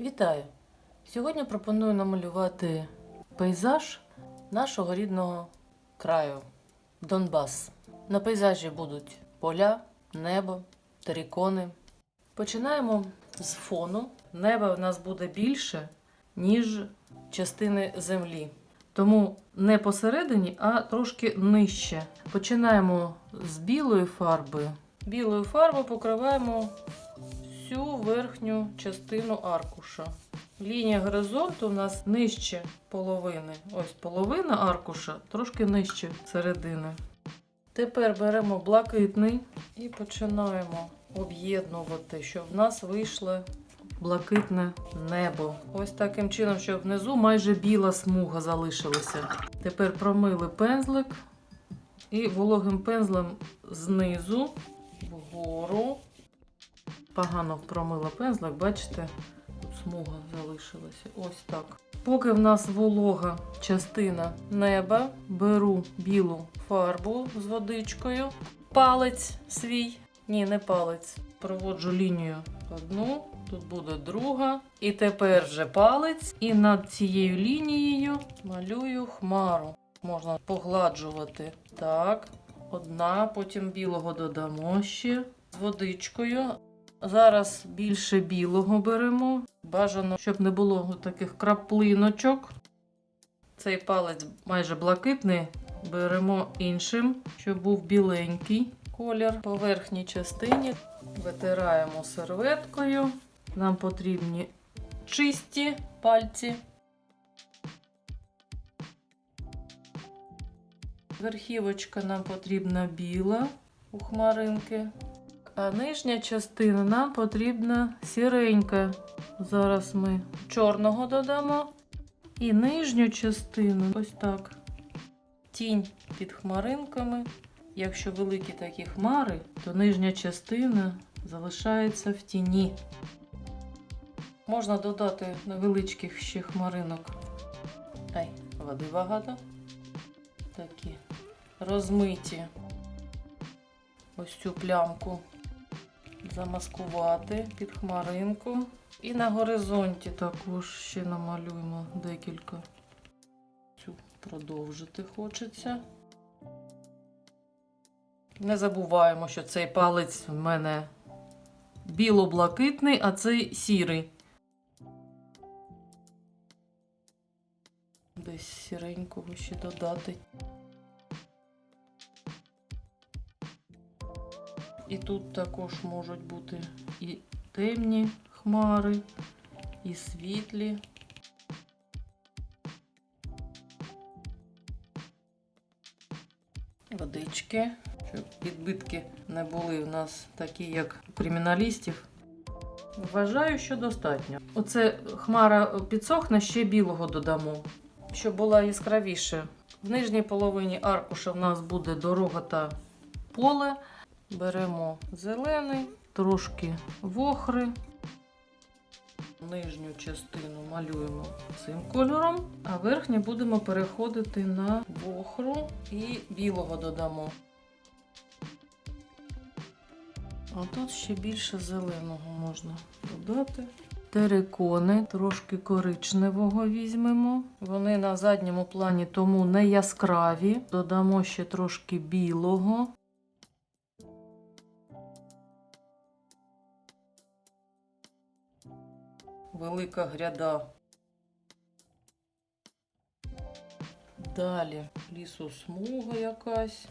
Вітаю! Сьогодні пропоную намалювати пейзаж нашого рідного краю Донбас. На пейзажі будуть поля, небо, терикони. Починаємо з фону. Неба в нас буде більше, ніж частини землі. Тому не посередині, а трошки нижче. Починаємо з білої фарби. Білою фарбою покриваємо всю верхню частину аркуша. Лінія горизонту у нас нижче половини. Ось половина аркуша, трошки нижче середини. Тепер беремо блакитний і починаємо об'єднувати, щоб в нас вийшло блакитне небо. Ось таким чином, щоб внизу майже біла смуга залишилася. Тепер промили пензлик і вологим пензлем знизу вгору погано промила пензлик, бачите, смуга залишилася. Ось так. Поки в нас волога частина неба, беру білу фарбу з водичкою, палець свій, ні, не палець. Проводжу лінію одну, тут буде друга. І тепер вже палець. І над цією лінією малюю хмару. Можна погладжувати. Так, одна, потім білого додамо ще з водичкою. Зараз більше білого беремо. Бажано, щоб не було таких краплиночок. Цей палець майже блакитний. Беремо іншим, щоб був біленький колір. По верхній частині витираємо серветкою. Нам потрібні чисті пальці. Верхівочка нам потрібна біла у хмаринки. А нижня частина нам потрібна сіренька. Зараз ми чорного додамо. І нижню частину ось так. Тінь під хмаринками. Якщо великі такі хмари, то нижня частина залишається в тіні. Можна додати невеличких ще хмаринок. Ай, води багато. Такі розмиті ось цю плямку замаскувати під хмаринку. І на горизонті також ще намалюємо декілька. Цю продовжити хочеться. Не забуваємо, що цей палець в мене біло-блакитний, а цей сірий. Десь сіренького ще додати. І тут також можуть бути і темні хмари, і світлі. Водички, щоб відбитки не були у нас такі, як у криміналістів. Вважаю, що достатньо. Оце хмара підсохне, ще білого додамо, щоб була яскравіше. В нижній половині аркуша в нас буде дорога та поле. Беремо зелений, трошки вохри. Нижню частину малюємо цим кольором, а верхню будемо переходити на вохру і білого додамо. А тут ще більше зеленого можна додати. Терикони, трошки коричневого візьмемо. Вони на задньому плані, тому не яскраві. Додамо ще трошки білого. Велика гряда. Далі лісосмуга якась.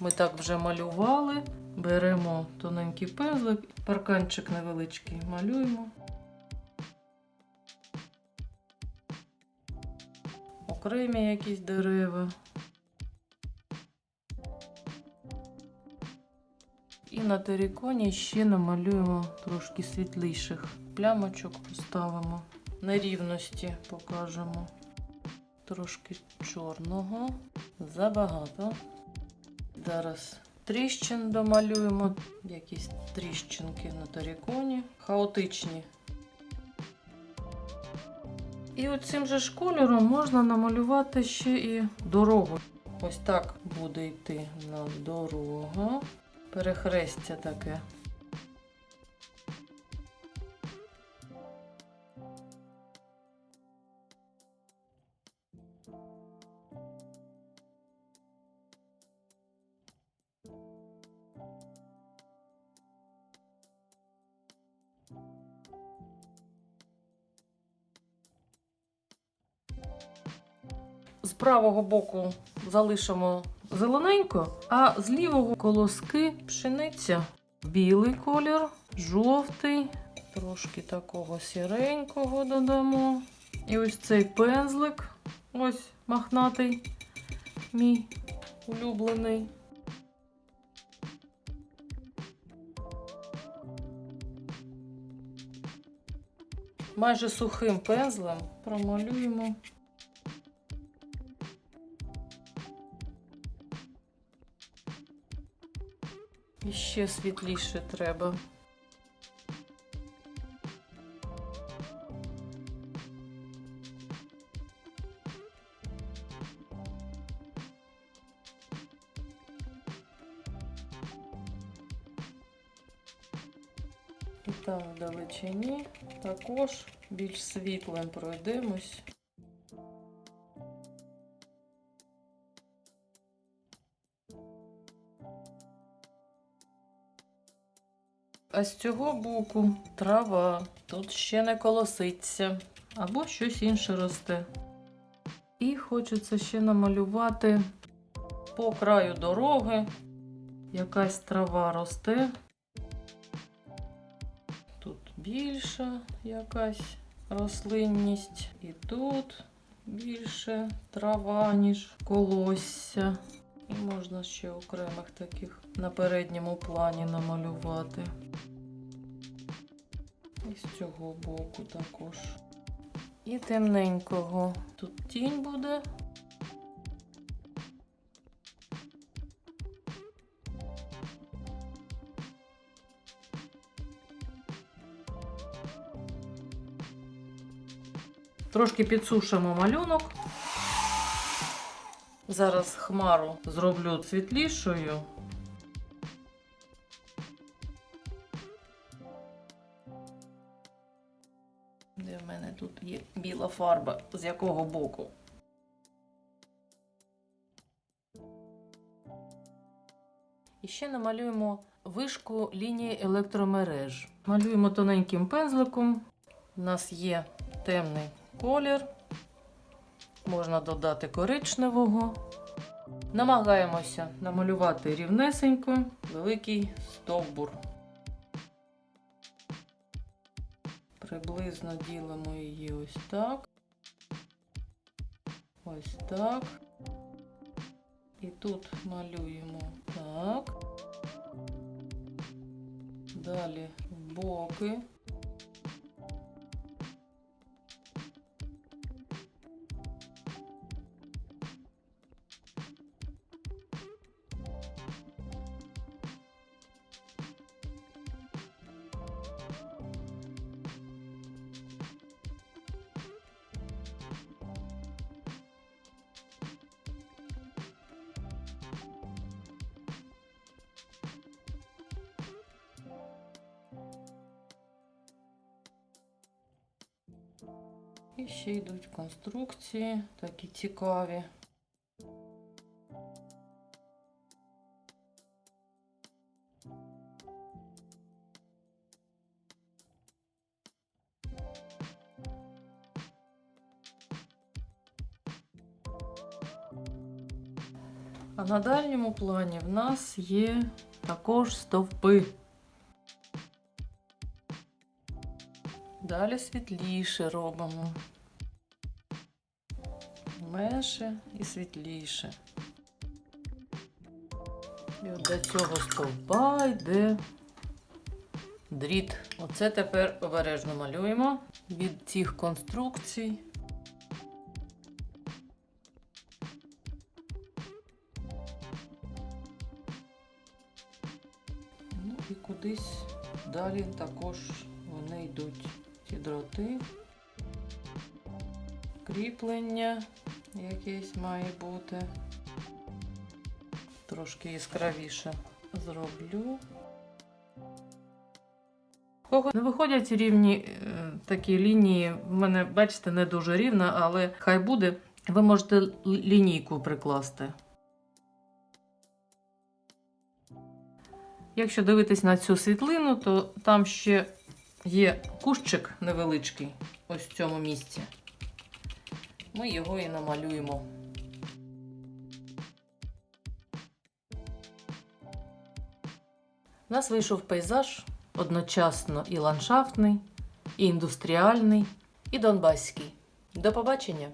Ми так вже малювали. Беремо тоненький пензлик, парканчик невеличкий малюємо. Окремі якісь дерева. І на териконі ще намалюємо трошки світліших плямочок поставимо. Нерівності покажемо. Трошки чорного. Забагато. Зараз тріщин домалюємо. Якісь тріщинки на териконі. Хаотичні. І оцим же ж кольором можна намалювати ще і дорогу. Ось так буде йти на дорога. Перехрестя таке. Правого боку залишимо зелененько, а з лівого колоски пшениця. Білий колір, жовтий, трошки такого сіренького додамо. І ось цей пензлик, ось махнатий, мій улюблений. Майже сухим пензлем промалюємо. Ще світліше треба. І там в далечині також більш світлим пройдемось. А з цього боку трава. Тут ще не колоситься. Або щось інше росте. І хочеться ще намалювати по краю дороги. Якась трава росте. Тут більша якась рослинність. І тут більше трава, ніж колосся. І можна ще окремих таких на передньому плані намалювати. І з цього боку також. І темненького. Тут тінь буде. Трошки підсушимо малюнок. Зараз хмару зроблю світлішою. Фарба? З якого боку? І ще намалюємо вишку лінії електромереж. Малюємо тоненьким пензликом. У нас є темний колір. Можна додати коричневого. Намагаємося намалювати рівнесенько великий стовбур. Приблизно ділимо її ось так. Ось так. І тут малюємо так. Далі в боки. І ще йдуть конструкції, такі цікаві. А на дальньому плані в нас є також стовпи. Далі світліше робимо. Менше і світліше. І от до цього стовпа йде дріт. Оце тепер обережно малюємо від цих конструкцій. Ну і кудись далі також вони йдуть ці дроти. Кріплення якесь має бути. Трошки яскравіше зроблю. Кого не виходять рівні е, такі лінії, в мене, бачите, не дуже рівна, але хай буде. Ви можете лінійку прикласти. Якщо дивитись на цю світлину, то там ще є кущик невеличкий ось в цьому місці. Ми його і намалюємо. У нас вийшов пейзаж одночасно і ландшафтний, і індустріальний, і донбаський. До побачення!